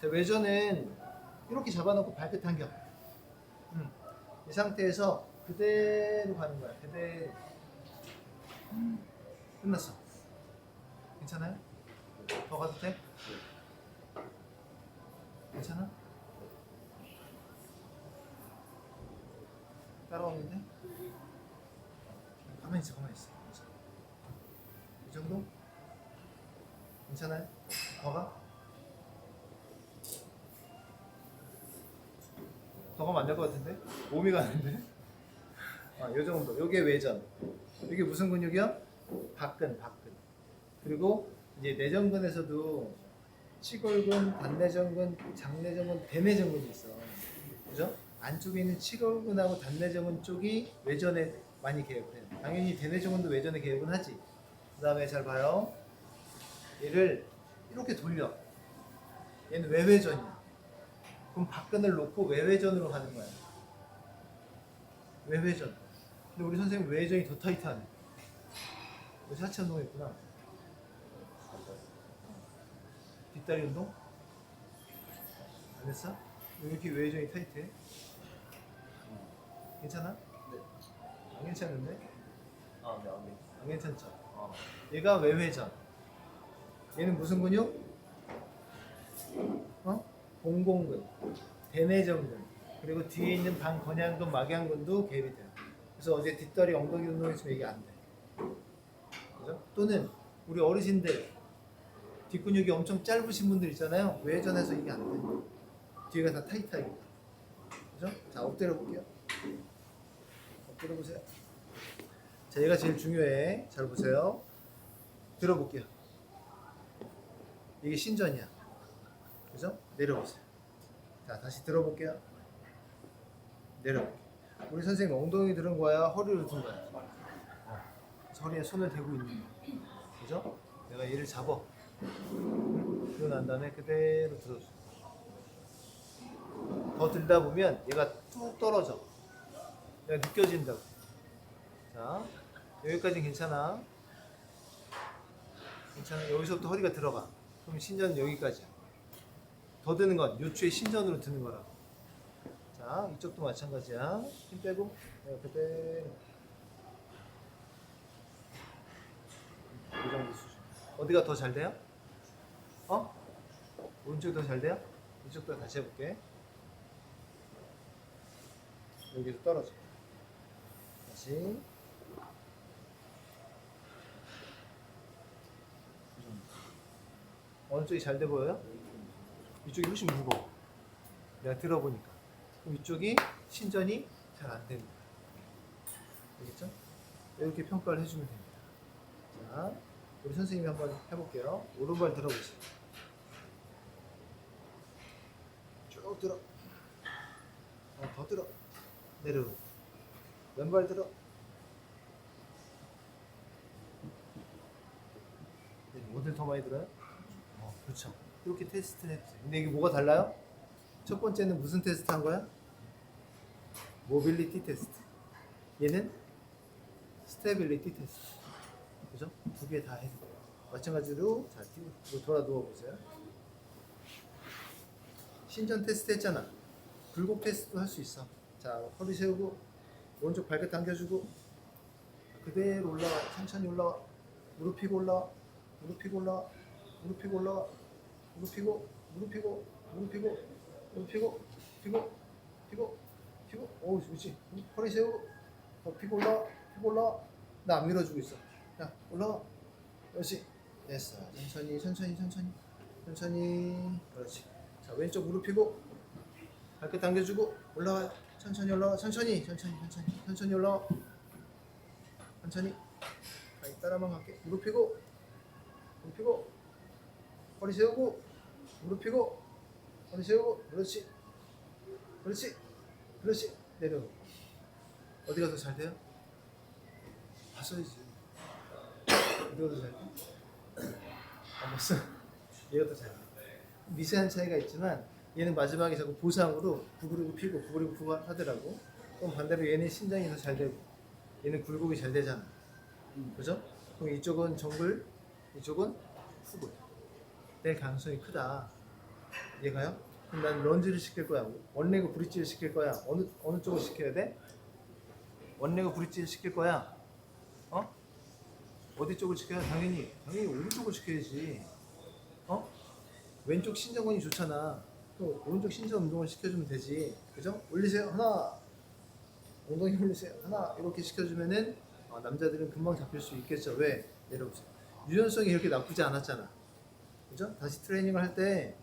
자, 외전은 이렇게 잡아놓고 발끝 당겨. 음. 이 상태에서 그대로 가는 거야. 그대로. 끝났어. 괜찮아요? 더 가도 돼? 괜찮아? 따라오는데? 가만히 있어, 가만히 있어. 이 정도? 괜찮아요? 더 가? 더 가면 안 될 것 같은데? 몸이 가는데? 아, 요 정도. 요게 외전. 이게 무슨 근육이야? 박근, 박근. 그리고 이제 내전근에서도 치골근, 단내전근, 장내전근, 대내전근이 있어. 그죠? 안쪽에 있는 치골근하고 단내전근 쪽이 외전에 많이 개입을 해. 당연히 대내전근도 외전에 개입은 하지. 그 다음에 잘 봐요. 얘를 이렇게 돌려. 얘는 외회전이야. 그럼 박근을 놓고 외회전으로 가는 거야. 외회전. 근데 우리 선생님 외회전이 더 타이트하네. 너 하체 운동 했구나. 뒷다리 운동? 안 했어? 왜 이렇게 외회전이 타이트해? 괜찮아? 네. 안 괜찮은데? 아, 네, 안 돼. 안 괜찮죠? 아, 얘가 외회전. 얘는 무슨 근육? 어? 공공근, 대내전근, 그리고 뒤에 있는 방건양근, 막양근도 개입이 돼요. 그래서 어제 뒷다리 엉덩이 운동했으면 이게 안 돼. 그죠? 또는 우리 어르신들 뒷근육이 엄청 짧으신 분들 있잖아요. 외전해서 이게 안 돼. 뒤가 다 타이트하게. 그죠? 자, 엎드려 볼게요. 엎드려 보세요. 자, 얘가 제일 중요해. 잘 보세요. 들어볼게요. 이게 신전이야. 그죠? 내려보세요. 자, 다시 들어볼게요. 내려볼게요. 우리 선생님 엉덩이 들은 거야? 허리를 든 거야? 어. 허리에 손을 대고 있는 거야. 그죠? 내가 얘를 잡아. 응? 그러고 난 다음에 그대로 들어줘. 더 들다 보면 얘가 뚝 떨어져. 내가 느껴진다고. 자, 여기까지 괜찮아. 괜찮아. 여기서부터 허리가 들어가. 그럼 신전 여기까지야. 더 드는 건 요추의 신전으로 드는 거라고. 자, 이쪽도 마찬가지야. 힘 빼고, 내가 그대로. 이 정도 수준. 어디가 더 잘 돼요? 어? 오른쪽이 더 잘 돼요? 이쪽도 다시 해볼게. 여기서 떨어져. 다시. 어느 쪽이 잘 돼 보여요? 이쪽이 훨씬 무거워. 내가 들어보니까. 그럼 이쪽이 신전이 잘안 거야. 알겠죠? 이렇게 평가를 해주면 됩니다. 자, 우리 선생님이 한번 해볼게요. 오른발 들어보세요. 쭉 들어. 어, 더 들어. 내려. 왼발 들어. 네, 어딜 더 많이 들어요? 어, 그렇죠. 이렇게 테스트를 해주세요. 근데 이게 뭐가 달라요? 첫 번째는 무슨 테스트 한 거야? 모빌리티 테스트. 얘는 스테빌리티 테스트. 그죠? 두 개다 해. 마찬가지로 자, 뒤로 돌아 누워 보세요. 신전 테스트 했잖아. 굴곡 테스트도 할 수 있어. 자, 허리 세우고 오른쪽 발끝 당겨주고 그대로 올라와. 천천히 올라와. 무릎 펴고 올라와. 무릎 펴고 올라와. 무릎 펴고 올라와. 무릎 펴고 무릎 펴고 무릎 펴고 무릎 펴고 펴고 펴고 펴고. 오 좋지. 허리 세우고 더 펴고 올라와 펴고 올라와. 나안 밀어주고 있어. 자 올라와. 그렇지. 됐어. 천천히 천천히 천천히. 천천히. 그렇지. 자 왼쪽 무릎 펴고 발끝 당겨주고 올라와 천천히 올라와. 천천히 천천히 천천히. 천천히 올라와. 천천히. 자 따라만 갈게. 무릎 펴고 무릎 펴고 허리 세우고 무릎 펴고 허리 세우고 그렇지 그렇지 그렇지 내려 어디가 더 잘 돼요? 봤어야지 어디가 더 잘 돼? 안 봤어? 얘가 더 잘 돼. 미세한 차이가 있지만 얘는 마지막에 자꾸 보상으로 구부리고 피고 구부리고 피고 하더라고 그럼 반대로 얘는 신장이 더 잘 되고 얘는 굴곡이 잘 되잖아 그죠? 그럼 이쪽은 정글 이쪽은 후글 될 가능성이 크다 이해가요? 그럼 난 런지를 시킬 거야. 원레그 브릿지를 시킬 거야. 어느 어느 쪽을 시켜야 돼? 원레그 브릿지를 시킬 거야. 어? 어디 쪽을 시켜야 당연히 당연히 오른쪽을 시켜야지. 어? 왼쪽 신전근이 좋잖아. 또 오른쪽 신전 운동을 시켜주면 되지. 그죠? 올리세요. 하나. 엉덩이 올리세요. 하나 이렇게 시켜주면은 어, 남자들은 금방 잡힐 수 있겠죠. 왜? 내려보세요. 유연성이 이렇게 나쁘지 않았잖아. 그죠? 다시 트레이닝을 할 때